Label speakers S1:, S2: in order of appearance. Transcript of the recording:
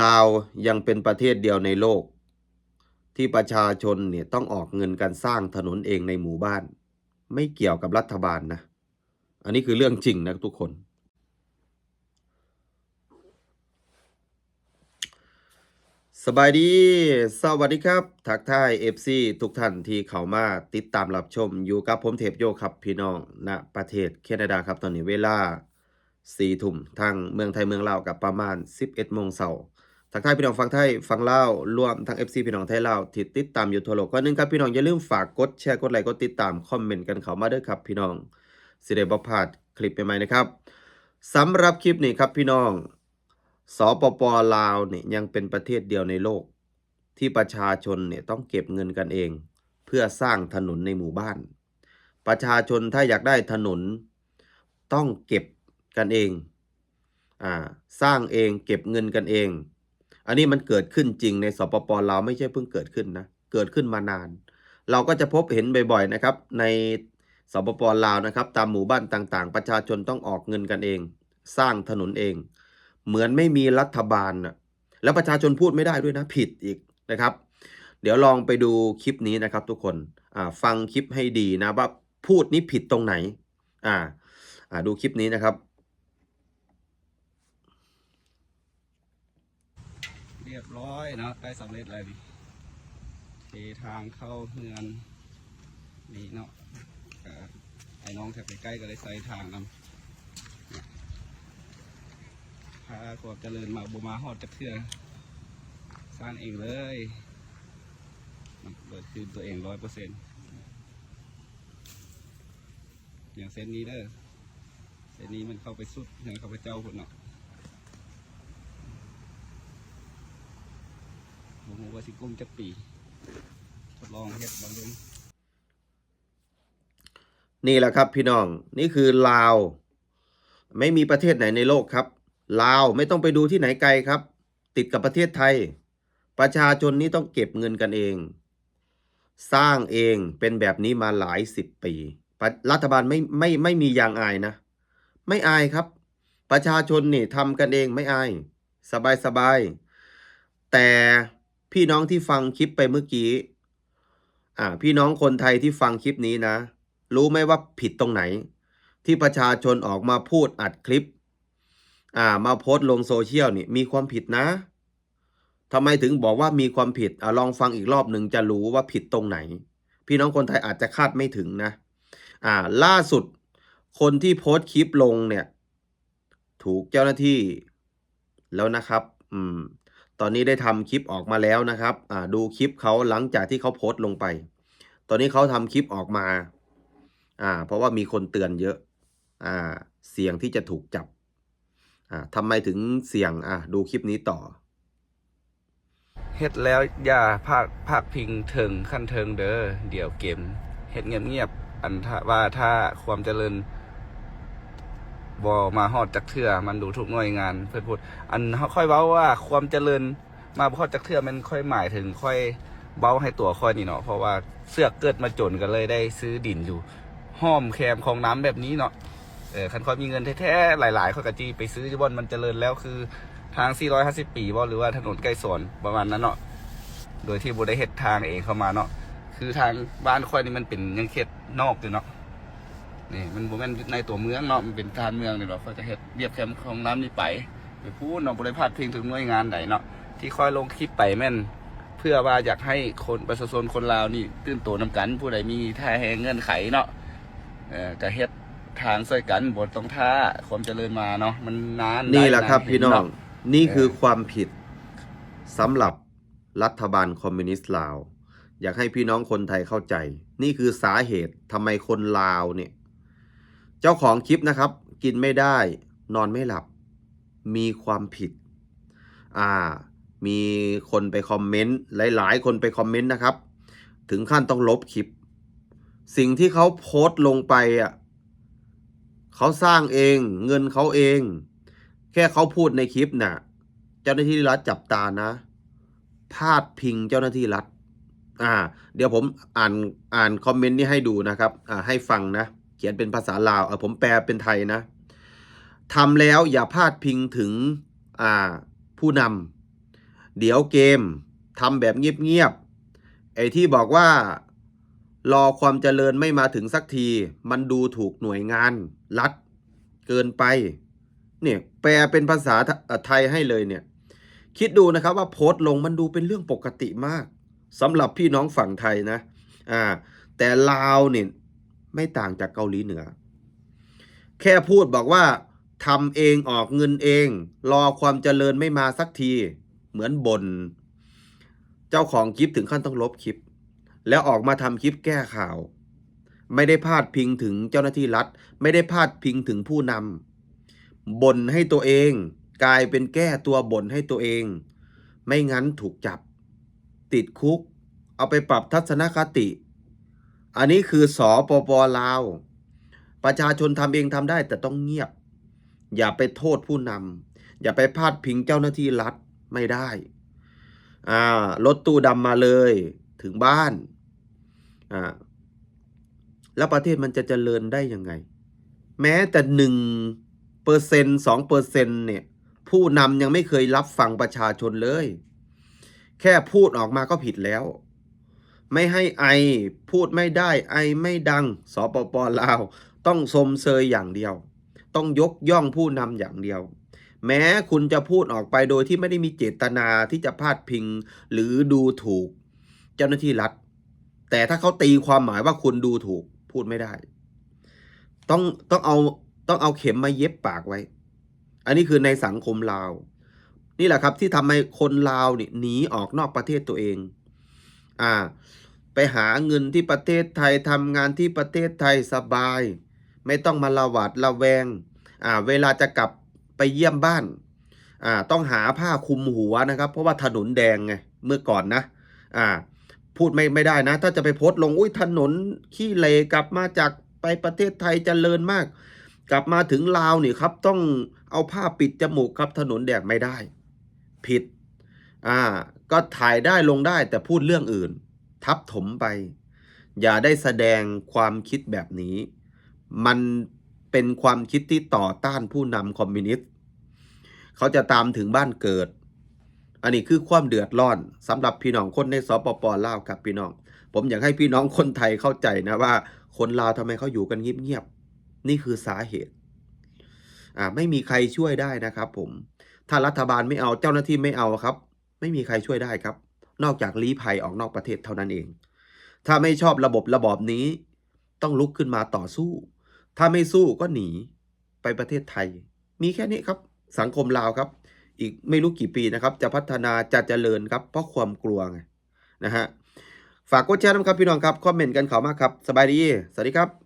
S1: ลาวยังเป็นประเทศเดียวในโลก ที่ประชาชนเนี่ยต้องออกเงินการสร้างถนนเองในหมู่บ้าน ไม่เกี่ยวกับรัฐบาลนะ อันนี้คือเรื่องจริงนะทุกคน สบายดี สวัสดีครับ ทักทาย FC ทุกท่านที่เข้ามาติดตามรับชมอยู่กับผมเทพโยครับพี่น้องณประเทศแคนาดาครับตอนนี้เวลา4ทุ่มทางเมืองไทยเมืองลาวกับประมาณ 11โมงเช้า ทักทยพี่น้องฟังไทยฟังเล่ารวมทั้ง FC พี่น้องไทยเล่าที่ติดตามอยู่ทั่วโลกก็นึงครับพี่น้องอย่าลืมฝากกดแชร์กดไลค์กดติดตามคอมเมนต์กันเข้ามาด้วยครับพี่น้องสิได้บ่พลาดคลิปใหม่ๆนะครับสำหรับคลิปนี้ครับพี่น้องสปปลาวเนี่ยยังเป็นประเทศเดียวในโลก ที่ประชาชนเนี่ยต้องเก็บเงินกันเอง เพื่อสร้างถนนในหมู่บ้าน ประชาชนถ้าอยากได้ถนนต้องเก็บกันเองอ่าสร้างเองเก็บเงินกันเอง อันนี้มันเกิดขึ้นจริงในสปปลาวไม่ใช่เพิ่งเกิดขึ้นนะเกิดขึ้นมานาน เราก็จะพบเห็นบ่อยๆนะครับ ในสปปลาวนะครับ ตามหมู่บ้านต่างๆ ประชาชนต้องออกเงินกันเอง สร้างถนนเอง เหมือนไม่มีรัฐบาลนะแล้วประชาชนพูดไม่ได้ด้วยนะผิดอีกนะครับ เดี๋ยวลองไปดูคลิปนี้นะครับ ทุกคนฟังคลิปให้ดีนะว่าพูดนี้ผิดตรงไหน อ่าดูคลิปนี้นะครับ
S2: เร้อยเนาะใกล้สำเร็จแล้วนี่เททางเข้าเฮือนนี่เนาะไอ้น้องแถบใกล้ก็เลยใส่ทางนำเนี่ยพาความเจริญมาบูมาฮอดจักเทือสร้างเองเลยเปิดคืนตัวเองร้อยเปอร์เซ็นต์อย่างเส้นนี้เด้อเส้นนี้มันเข้าไปสุดอย่างเข้าไปเจ้าคนเนาะ ผมว่าสิกุ้มจักปีทดลองเฮ็ดบางเรื่อง
S1: นี่แหละครับพี่น้องนี่คือลาว ไม่มีประเทศไหนในโลกครับ ลาวไม่ต้องไปดูที่ไหนไกลครับ ติดกับประเทศไทย ประชาชนนี่ต้องเก็บเงินกันเอง สร้างเองเป็นแบบนี้มาหลายสิบปีระรัฐบาลไม่ไม่ไม่มียางอายนะ ไม่อายครับ ประชาชนนี่ทำกันเองไม่อาย สบายสบายแต่ พี่น้องที่ฟังคลิปไปเมื่อกี้ อ่า พี่น้องคนไทยที่ฟังคลิปนี้นะ รู้ไหมว่าผิดตรงไหน ที่ประชาชนออกมาพูดอัดคลิป อ่า มาโพสต์ลงโซเชียลนี่มีความผิดนะทำไมถึงบอกว่ามีความผิดอ่าลองฟังอีกรอบหนึ่งจะรู้ว่าผิดตรงไหน พี่น้องคนไทยอาจจะคาดไม่ถึงนะ อ่า ล่าสุด คนที่โพสต์คลิปลงเนี่ย ถูกเจ้าหน้าที่แล้วนะครับ อืม ตอนนี้ได้ทำคลิปออกมาแล้วนะครับดูคลิปเขาหลังจากที่เขาโพสต์ลงไป ตอนนี้เขาทำคลิปออกมาอ่าเพราะว่ามีคนเตือนเยอะอ่าเสี่ยงที่จะถูกจับอ่าทำไมถึงเสี่ยงอ่าดูคลิปนี้ต่อ
S2: เฮ็ดแล้วอย่าภาคภาคพิงเถิงขั้นเทิงเด้อเดี๋ยวเกมเฮ็ดเงียบๆอันถ้าว่าถ้าความเจริญ บ่มาฮอดจักเทื่อมันดูทุกหน่วยงานเพิ่นพูด อันเขาค่อยเว้าว่าความเจริญมาบอดจักเทื่อมันค่อยหมายถึงค่อยเว้าให้ตัวค่อยนี่เนาะเพราะว่าเสือกเกิดมาจนก็เลยได้ซื้อดินอยู่ ห้อมแคมของน้ำแบบนี้เนาะเออคันค่อยมีเงินแท้ๆหลายๆค่อกะจีไปซื้อที่บอนมันเจริญแล้วคือทาง 450 ปีบ่หรือว่าถนนใกล้สวนประมาณนั้นเนาะโดยที่บ่ได้เฮ็ดทางเองเข้ามาเนาะคือทางบ้านค่อยนี่มันเป็นยังเขตนอกอยู่เนาะ นี่มันบ่แม่นในตัวเมืองเนาะมันเป็นทางเมืองนี่เนาะเขาจะเฮ็ดเรียบแคมป์ของน้ำนี่ไปไปพูดเนาะบ่ได้พาดพิงถึงหน่วยงานใดเนาะที่ค่อยลงคลิปไปแม่น เพื่อว่าอยากให้คนประชาชนคนลาวนี่ตื่นตัวนํกัน ผู้ใดมีท่าแหงเงื่อนไขเนาะเออก็เฮ็ดทางช่วยกันบ่ต้องท่าความเจริญมาเนาะมันนาน
S1: นี่แหละครับ
S2: ได้า
S1: พี่น้อง
S2: เาะ
S1: นี่คือความผิดสำหรับรัฐบาลคอมมิวนิสต์ลาว อยากให้พี่น้องคนไทยเข้าใจ นี่คือสาเหตุทำไมคนลาวเนี่ย เจ้าของคลิปนะครับ กินไม่ได้ นอนไม่หลับ มีความผิด อ่า มีคนไปคอมเมนต์หลาย ๆ คนไปคอมเมนต์นะครับ ถึงขั้นต้องลบคลิป สิ่งที่เขาโพสต์ลงไปอะเขาสร้างเองเงินเขาเอง แค่เขาพูดในคลิปน่ะ เจ้าหน้าที่รัฐจับตานะ พาดพิงเจ้าหน้าที่รัฐอ่า เดี๋ยวผมอ่านอ่านคอมเมนต์นี้ให้ดูนะครับ อ่าให้ฟังนะ ขียนเป็นภาษาลาวเออผมแปลเป็นไทยนะทำแล้วอย่าพาดพิงถึงอ่าผู้นเดี๋ยวเกมทำแบบเงียบๆไอ้ที่บอกว่ารอความเจริญไม่มาถึงสักที มันดูถูกหน่วยงาน รัฐ เกินไป เนี่ยแปลเป็นภาษาไทยให้เลยเนี่ย คิดดูนะครับว่าโพสต์ลงมันดูเป็นเรื่องปกติมากสำหรับพี่น้องฝั่งไทยนะอ่าแต่ลาวเนี่ย ไม่ต่างจากเกาหลีเหนือ แค่พูดบอกว่าทำเองออกเงินเอง รอความเจริญไม่มาสักที เหมือนบนเจ้าของคลิปถึงขั้นต้องลบคลิป แล้วออกมาทำคลิปแก้ข่าว ไม่ได้พาดพิงถึงเจ้าหน้าที่รัฐ ไม่ได้พาดพิงถึงผู้นำบ่นให้ตัวเอง กลายเป็นแก้ตัวบ่นให้ตัวเอง ไม่งั้นถูกจับ ติดคุก เอาไปปรับทัศนคติ อันนี้คือสอปปลาว ประชาชนทำเองทำได้แต่ต้องเงียบ อย่าไปโทษผู้นำอย่าไปพาดพิงเจ้าหน้าที่รัฐไม่ได้อ่ารถตู้ดำมาเลยถึงบ้านอ่าแล้วประเทศมันจะเจริญได้ยังไง แม้แต่หนึ่งเปอร์เซ็นสองเปอร์เซ็นเนี่ย ผู้นำยังไม่เคยรับฟังประชาชนเลย แค่พูดออกมาก็ผิดแล้ว ไม่ให้ไอพูดไม่ได้ไอไม่ดังสปปลาว ต้องสมเซยอย่างเดียว ต้องยกย่องผู้นำอย่างเดียว แม้คุณจะพูดออกไปโดยที่ไม่ได้มีเจตนาที่จะพาดพิง หรือดูถูก เจ้าหน้าที่รัฐ แต่ถ้าเขาตีความหมายว่าคุณดูถูกพูดไม่ได้ ต้องต้องเอาต้องเอาเข็มมาเย็บปากไว้ อันนี้คือในสังคมลาว นี่แหละครับที่ทำให้คนลาวนี่หนีออกนอกประเทศตัวเอง อ่า ไปหาเงินที่ประเทศไทยทำงานที่ประเทศไทยสบาย ไม่ต้องมาละหวาดระแวงอ่าเวลาจะกลับไปเยี่ยมบ้านอ่าต้องหาผ้าคลุมหัวนะครับ เพราะว่าถนนแดงไงเมื่อก่อนนะอ่าพูดไม่ไม่ได้นะ ถ้าจะไปโพสต์ลงอุ้ยถนนขี้เลกลับมาจากไปประเทศไทยเจริญมาก กลับมาถึงลาวนี่ครับ ต้องเอาผ้าปิดจมูกครับถนนแดงไม่ได้ ผิดอ่าก็ถ่ายได้ลงได้แต่พูดเรื่องอื่น ทับถมไป อย่าได้แสดงความคิดแบบนี้ มันเป็นความคิดที่ต่อต้านผู้นำคอมมิวนิสต์เขาจะตามถึงบ้านเกิด อันนี้คือความเดือดร้อนสำหรับพี่น้องคนในสปปลาวครับพี่น้อง ผมอยากให้พี่น้องคนไทยเข้าใจนะว่า คนลาวทำไมเขาอยู่กันเงียบๆนี่คือสาเหตุอ่าไม่มีใครช่วยได้นะครับผมถ้ารัฐบาลไม่เอาเจ้าหน้าที่ไม่เอาครับ ไม่มีใครช่วยได้ครับ นอกจากลี้ภัยออกนอกประเทศเท่านั้นเอง ถ้าไม่ชอบระบบระบอบนี้ ต้องลุกขึ้นมาต่อสู้ ถ้าไม่สู้ก็หนีไปประเทศไทย มีแค่นี้ครับ สังคมลาวครับ อีกไม่รู้กี่ปีนะครับ จะพัฒนาจะเจริญครับ เพราะความกลัวไงนะฮะฝากกดแชร์นะครับพี่น้องครับคอมเมนต์กันเขามากครับ สบายดี สวัสดีครับ